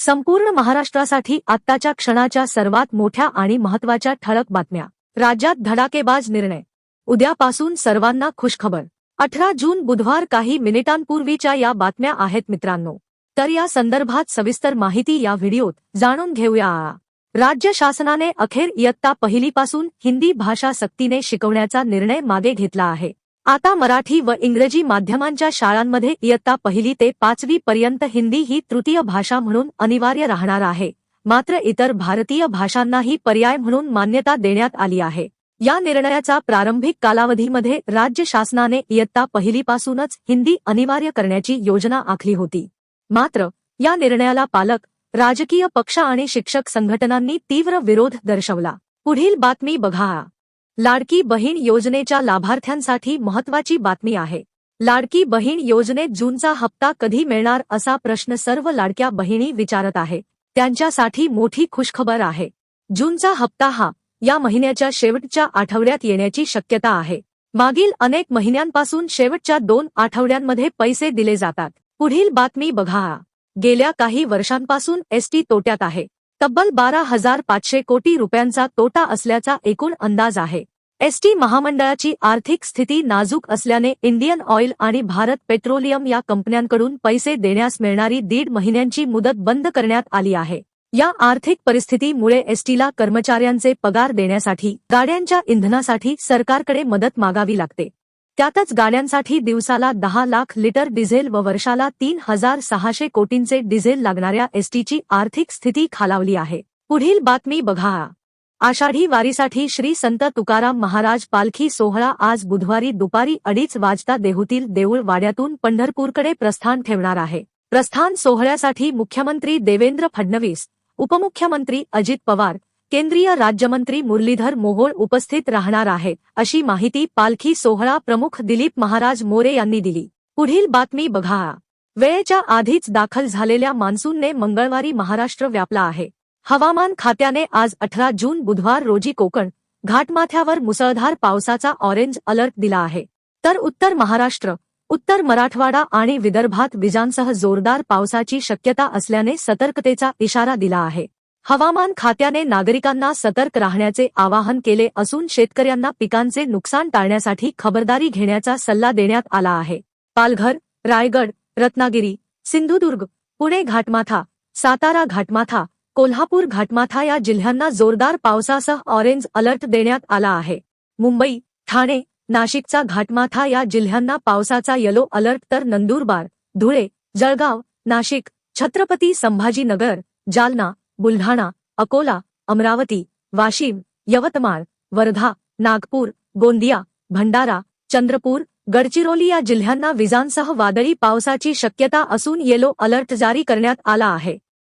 संपूर्ण महाराष्ट्रासाठी आत्ताच्या क्षणाच्या सर्वात मोठ्या आणि महत्त्वाच्या ठळक बातम्या. राज्यात धडाकेबाज निर्णय. उद्यापासून सर्वांना खुशखबर. अठरा जून बुधवार काही मिनिटांपूर्वीच्या या बातम्या आहेत मित्रांनो. तर या संदर्भात सविस्तर माहिती या व्हिडिओत जाणून घेऊया. राज्य शासनाने अखेर इयत्ता पहिलीपासून हिंदी भाषा सक्तीने शिकवण्याचा निर्णय मागे घेतला आहे. आता मराठी व इंग्रजी माध्यमांच्या शाळांमध्ये इयत्ता पहिली ते पाचवी पर्यंत हिंदी ही तृतीय भाषा म्हणून अनिवार्य राहणार आहे. मात्र इतर भारतीय भाषांनाही पर्याय म्हणून मान्यता देण्यात आली आहे. या निर्णयाचा प्रारंभिक कालावधीमध्ये राज्य शासनाने इयत्ता पहिलीपासूनच हिंदी अनिवार्य करण्याची योजना आखली होती. मात्र या निर्णयाला पालक राजकीय पक्ष आणि शिक्षक संघटनांनी तीव्र विरोध दर्शवला. पुढील बातमी बघा. लाडकी बहीण योजनेच्या लाभार्थ्यांसाठी महत्वाची बातमी आहे. लाडकी बहीण योजनेत जूनचा हप्ता कधी मिळणार असा प्रश्न सर्व लाडक्या बहिणी विचारत आहे. त्यांच्यासाठी मोठी खुशखबर आहे. जूनचा हप्ता हा या महिन्याच्या शेवटच्या आठवड्यात येण्याची शक्यता आहे. मागील अनेक महिन्यांपासून शेवटच्या दोन आठवड्यांमध्ये पैसे दिले जातात. पुढील बातमी बघा. गेल्या काही वर्षांपासून एसटी तोट्यात आहे. तब्बल बारा हजार पाचशे कोटी रुपयांचा तोटा असल्याचा एकूण अंदाज आहे. एसटी महामंडळाची आर्थिक स्थिती नाजूक असल्याने इंडियन ऑइल आणि भारत पेट्रोलियम या कंपन्यांकडून पैसे देण्यास मिळणारी दीड महिन्यांची मुदत बंद करण्यात आली आहे. या आर्थिक परिस्थितीमुळे एसटीला कर्मचाऱ्यांचे पगार देण्यासाठी गाड्यांच्या इंधनासाठी सरकारकडे मदत मागावी लागते. त्यातच गाड्यांसाठी दिवसाला दहा लाख लिटर डिझेल व वर्षाला तीन हजार सहाशे कोटींचे डिझेल लागणाऱ्या एसटीची आर्थिक स्थिती खालावली आहे. पुढील बातमी बघा. आषाढी वारीसाठी श्री संत तुकाराम महाराज पालखी सोहळा आज बुधवारी दुपारी अडीच वाजता देहूतील देऊळ वाड्यातून पंढरपूरकडे प्रस्थान ठेवणार आहे. प्रस्थान सोहळ्यासाठी मुख्यमंत्री देवेंद्र फडणवीस उपमुख्यमंत्री अजित पवार केंद्रीय राज्यमंत्री मुरलीधर मोहोळ उपस्थित राहणार आहेत अशी माहिती पालखी सोहळा प्रमुख दिलीप महाराज मोरे यांनी दिली. पुढील बातमी बघा. वेळेच्या आधीच दाखल झालेल्या मान्सूनने मंगळवारी महाराष्ट्र व्यापला आहे. हवामान खात्याने आज अठरा जून बुधवार रोजी कोकण घाटमाथ्यावर मुसळधार पावसाचा ऑरेंज अलर्ट दिला आहे. तर उत्तर महाराष्ट्र उत्तर मराठवाडा आणि विदर्भात विजांसह जोरदार पावसाची शक्यता असल्याने सतर्कतेचा इशारा दिला आहे. हवामान खात्याने नागरिकांना सतर्क राहण्याचे आवाहन केले असून शेतकऱ्यांना पिकांचे नुकसान टाळण्यासाठी खबरदारी घेण्याचा सल्ला देण्यात आला आहे. पालघर रायगड रत्नागिरी सिंधुदुर्ग पुणे घाटमाथा सातारा घाटमाथा कोल्हापूर घाटमाथा या जिल्ह्यांना जोरदार पावसासह ऑरेंज अलर्ट देण्यात आला आहे. मुंबई ठाणे नाशिकचा घाटमाथा या जिल्ह्यांना पावसाचा येलो अलर्ट तर नंदुरबार धुळे जळगाव नाशिक छत्रपती संभाजीनगर जालना बुलढाणा अकोला अमरावती वाशिम यवतमाळ वर्धा नागपूर गोंदिया भंडारा चंद्रपूर गडचिरोली या जिल्ह्यांना विजांसह वादळी पावसाची शक्यता असून येलो अलर्ट जारी करण्यात आला आहे.